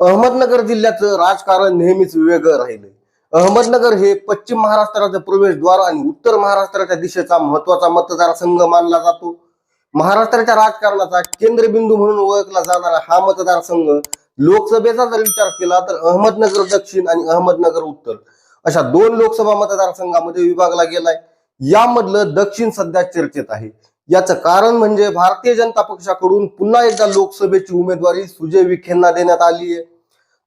अहमदनगर जिल्ह्याचं राजकारण नेहमीच वेगळं राहिलंय. अहमदनगर हे पश्चिम महाराष्ट्राचं प्रवेशद्वार आणि उत्तर महाराष्ट्राच्या दिशेचा महत्त्वाचा मतदारसंघ मानला जातो. महाराष्ट्राच्या राजकारणाचा केंद्रबिंदू म्हणून ओळखला जाणारा हा मतदारसंघ लोकसभेचा जर विचार केला तर अहमदनगर दक्षिण आणि अहमदनगर उत्तर अशा दोन लोकसभा मतदारसंघामध्ये विभागला गेलाय. यामधलं दक्षिण सध्या चर्चेत आहे. याचं कारण म्हणजे भारतीय जनता पक्षाकडून पुन्हा एकदा लोकसभेची उमेदवारी सुजय विखेंना देण्यात आली आहे.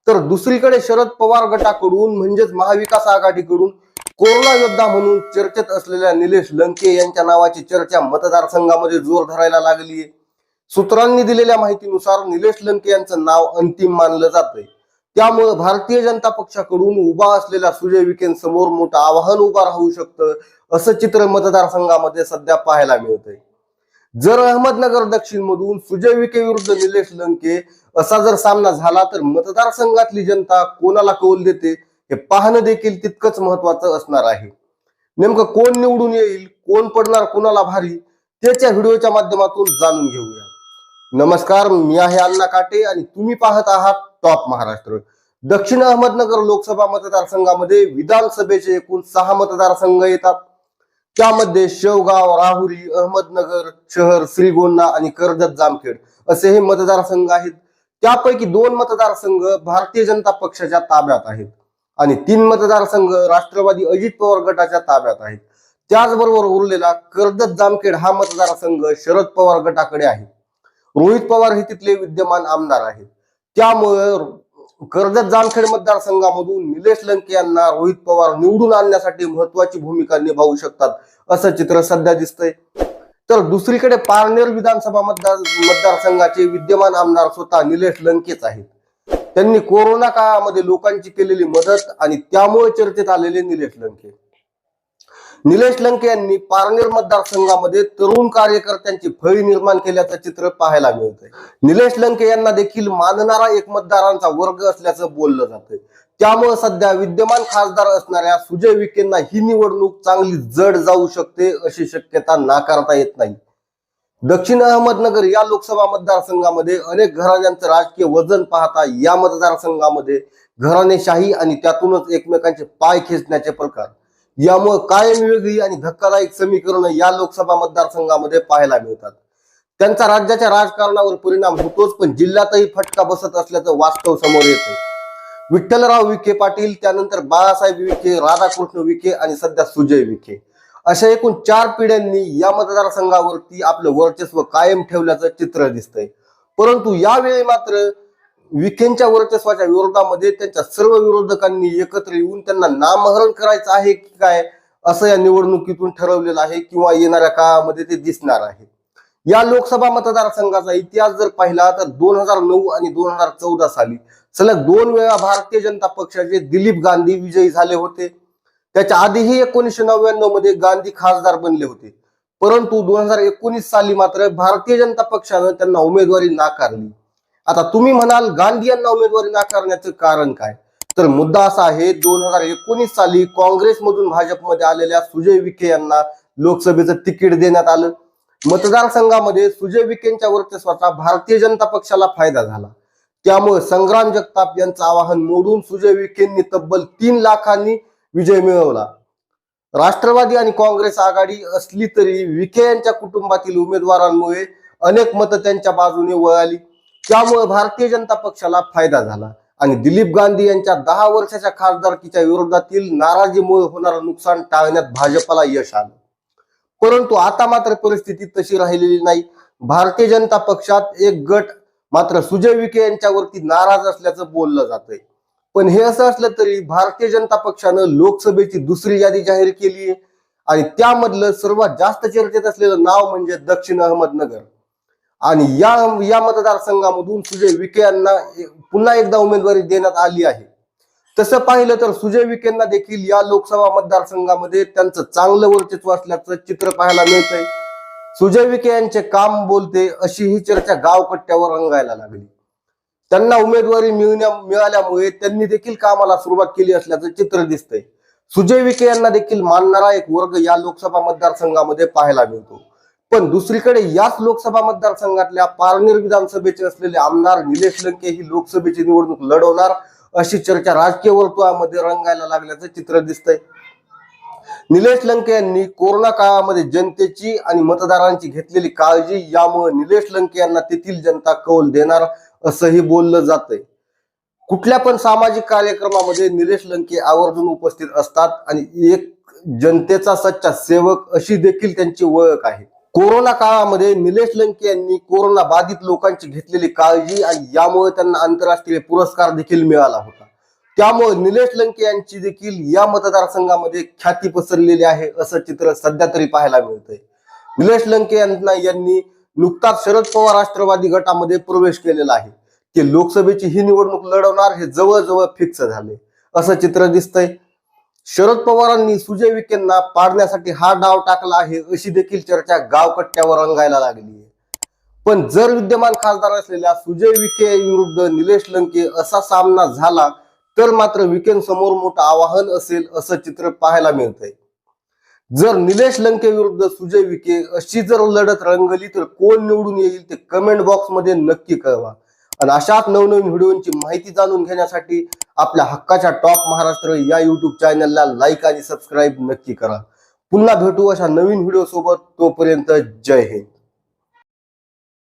तर दुसरीकडे शरद पवार गटाकडून म्हणजेच महाविकास आघाडीकडून कोरोना योद्धा म्हणून चर्चेत असलेल्या निलेश लंके यांच्या नावाची चर्चा मतदारसंघामध्ये जोर धरायला लागली आहे. सूत्रांनी दिलेल्या माहितीनुसार निलेश लंके यांचं नाव अंतिम मानलं जातंय. त्यामुळे भारतीय जनता पक्षाकडून उभा असलेल्या सुजय विखेंसमोर मोठं आव्हान उभा राहू शकतं असं चित्र मतदारसंघामध्ये सध्या पाहायला मिळतंय. जर अहमदनगर दक्षिण मधून सुजय विखे विरुद्ध निलेश लंके असा जर सामना झाला तर मतदारसंघातली जनता कोणाला कौल देते हे पाहणं देखील तितकंच महत्वाचं असणार आहे. नेमकं कोण निवडून येईल कोण पडणार कोणाला भारी त्याच्या व्हिडिओच्या माध्यमातून जाणून घेऊया. नमस्कार मी आहे अण्णा काटे आणि तुम्ही पाहत आहात टॉप महाराष्ट्र. दक्षिण अहमदनगर लोकसभा मतदारसंघामध्ये विधानसभेचे एकूण सहा मतदारसंघ येतात. त्यामध्ये शेवगाव राहुरी अहमदनगर शहर श्रीगोंदा आणि कर्जत जामखेड असे हे मतदारसंघ आहेत. त्यापैकी दोन मतदारसंघ भारतीय जनता पक्षाच्या ताब्यात आहेत आणि तीन मतदारसंघ राष्ट्रवादी अजित पवार गटाच्या ताब्यात आहेत. त्याचबरोबर उरलेला कर्जत जामखेड हा मतदारसंघ शरद पवार गटाकडे आहे. रोहित पवार हे तिथले विद्यमान आमदार आहेत. त्यामुळे कर्जत जामखेड मतदारसंघामधून निलेश लंके यांना रोहित पवार निवडून आणण्यासाठी महत्वाची भूमिका निभावू शकतात असं चित्र सध्या दिसतंय. तर दुसरीकडे पारनेर विधानसभा मतदार मतदारसंघाचे विद्यमान आमदार स्वतः निलेश लंकेच आहेत. त्यांनी कोरोना काळामध्ये लोकांची केलेली मदत आणि त्यामुळे चर्चेत आलेले निलेश लंके. निलेश लंके यांनी पारनेर मतदारसंघामध्ये तरुण कार्यकर्त्यांची फळी निर्माण केल्याचं चित्र पाहायला मिळतंय. निलेश लंके यांना देखील मानणारा एक मतदारांचा वर्ग असल्याचं बोललं जातंय. त्यामुळे सध्या विद्यमान खासदार असणाऱ्या सुजय विखेंना ही निवडणूक चांगली जड जाऊ शकते अशी शक्यता नाकारता येत नाही. दक्षिण अहमदनगर या लोकसभा मतदारसंघामध्ये अनेक घराण्यांचं राजकीय वजन पाहता या मतदारसंघामध्ये घराणेशाही आणि त्यातूनच एकमेकांचे पाय खेचण्याचे प्रकार. यामुळे कायम वेगळी आणि धक्कादायक समीकरण या लोकसभा मतदारसंघामध्ये पाहायला मिळतात. त्यांचा राज्याच्या राजकारणावर परिणाम होतोच पण जिल्ह्यातही फटका बसत असल्याचं वास्तव समोर येत विठ्ठलराव विखे पाटील त्यानंतर बाळासाहेब विखे राधाकृष्ण विखे आणि सध्या सुजय विखे. अशा एकूण चार पिढ्यांनी या मतदारसंघावरती आपलं वर्चस्व कायम ठेवल्याचं चित्र दिसतंय. परंतु यावेळी मात्र विखेंच्या वर्चस्वाच्या विरोधामध्ये त्यांच्या सर्व विरोधकांनी एकत्र येऊन त्यांना नामहरण करायचं आहे की काय असं या निवडणुकीतून ठरवलेलं आहे किंवा येणाऱ्या काळामध्ये ते दिसणार आहे. या लोकसभा मतदारसंघाचा इतिहास जर पाहिला तर दोन हजार नऊ आणि दोन हजार चौदा साली सलग दोन वेळा भारतीय जनता पक्षाचे दिलीप गांधी विजयी झाले होते. त्याच्या आधीही एकोणीसशे नव्याण्णवमध्ये गांधी खासदार बनले होते. परंतु दोन हजार एकोणीस साली मात्र भारतीय जनता पक्षानं त्यांना उमेदवारी नाकारली. आता तुम्ही म्हणाल गांधी यांना उमेदवारी नाकारण्याचं कारण काय? तर मुद्दा असा आहे दोन हजार एकोणीस साली काँग्रेसमधून भाजपमध्ये आलेल्या सुजय विखे यांना लोकसभेचं तिकीट देण्यात आलं. मतदारसंघामध्ये सुजय विखेंच्या वर्चस्वाचा भारतीय जनता पक्षाला फायदा झाला. त्यामुळे संग्राम जगताप यांचं आवाहन मोडून सुजय विखेंनी तब्बल तीन लाखांनी विजय मिळवला. राष्ट्रवादी आणि काँग्रेस आघाडी असली तरी विखे यांच्या कुटुंबातील उमेदवारांमुळे अनेक मतं त्यांच्या बाजूने वळाली. त्यामुळे भारतीय जनता पक्षाला फायदा झाला. आणि दिलीप गांधी यांच्या दहा वर्षाच्या खासदारकीच्या विरोधातील नाराजीमुळे होणारं नुकसान टाळण्यात भाजपला यश आलं. परंतु आता मात्र परिस्थिती तशी राहिलेली नाही. भारतीय जनता पक्षात एक गट मात्र सुजय विखे यांच्यावरती नाराज असल्याचं बोललं जातंय. पण हे असं असलं तरी भारतीय जनता पक्षानं लोकसभेची दुसरी यादी जाहीर केली आहे आणि त्यामधलं सर्वात जास्त चर्चेत असलेलं नाव म्हणजे दक्षिण अहमदनगर. आणि या या मतदारसंघामधून सुजय विखे यांना पुन्हा एकदा उमेदवारी देण्यात आली आहे. तसं पाहिलं तर सुजय विखेंना देखील या लोकसभा मतदारसंघामध्ये त्यांचं चांगलं वर्चस्व असल्याचं चित्र पाहायला मिळतंय. सुजय विखे यांचे काम बोलते अशी ही चर्चा गावकट्ट्यावर रंगायला लागली. त्यांना उमेदवारी मिळण्या मिळाल्यामुळे त्यांनी देखील कामाला सुरुवात केली असल्याचं चित्र दिसतंय. सुजय विखे यांना देखील मानणारा एक वर्ग या लोकसभा मतदारसंघामध्ये पाहायला मिळतो. पण दुसरीकडे याच लोकसभा मतदारसंघातल्या पारनेर विधानसभेचे असलेले आमदार निलेश लंके ही लोकसभेची निवडणूक लढवणार अशी चर्चा राजकीय वर्तुळामध्ये रंगायला लागल्याचं चित्र दिसतंय. निलेश लंके यांनी कोरोना काळामध्ये जनतेची आणि मतदारांची घेतलेली काळजी यामुळे निलेश लंके यांना तेथील जनता कौल देणार असंही बोललं जातंय. कुठल्या पण सामाजिक कार्यक्रमामध्ये निलेश लंके आवर्जून उपस्थित असतात आणि एक जनतेचा सच्चा सेवक अशी देखील त्यांची ओळख आहे. कोरोना काळामध्ये निलेश लंके यांनी कोरोना बाधित लोकांची घेतलेली काळजी आणि यामुळे त्यांना आंतरराष्ट्रीय पुरस्कार देखील मिळाला होता. त्यामुळे निलेश लंके यांची देखील या मतदारसंघामध्ये ख्याती पसरलेली आहे असं चित्र सध्या तरी पाहायला मिळतंय. निलेश लंके यांना यांनी नुकताच शरद पवार राष्ट्रवादी गटामध्ये प्रवेश केलेला आहे. ते लोकसभेची ही निवडणूक लढवणार हे जवळजवळ फिक्स झाले असं चित्र दिसतंय. शरद पवारांनी सुजय विखेंना पाडण्यासाठी हा डाव टाकला आहे अशी देखील चर्चा गावकट्ट्यावर रंगायला लागली आहे. पण जर विद्यमान खासदार असलेल्या सुजय विखे विरुद्ध निलेश लंके असा सामना झाला तर मात्र विखेंसमोर मोठं आव्हान असेल असं चित्र पाहायला मिळतंय. जर निलेश लंके विरुद्ध सुजय विखे अशी जर लढत रंगली तर कोण निवडून येईल ते कमेंट बॉक्समध्ये नक्की कळवा. आणि अशाच नवनवीन व्हिडिओंची माहिती जाणून घेण्यासाठी आपल्या हक्काच्या टॉप महाराष्ट्र या युट्यूब चॅनलला लाईक आणि सबस्क्राईब नक्की करा. पुन्हा भेटू अशा नवीन व्हिडिओ सोबत तोपर्यंत जय हिंद.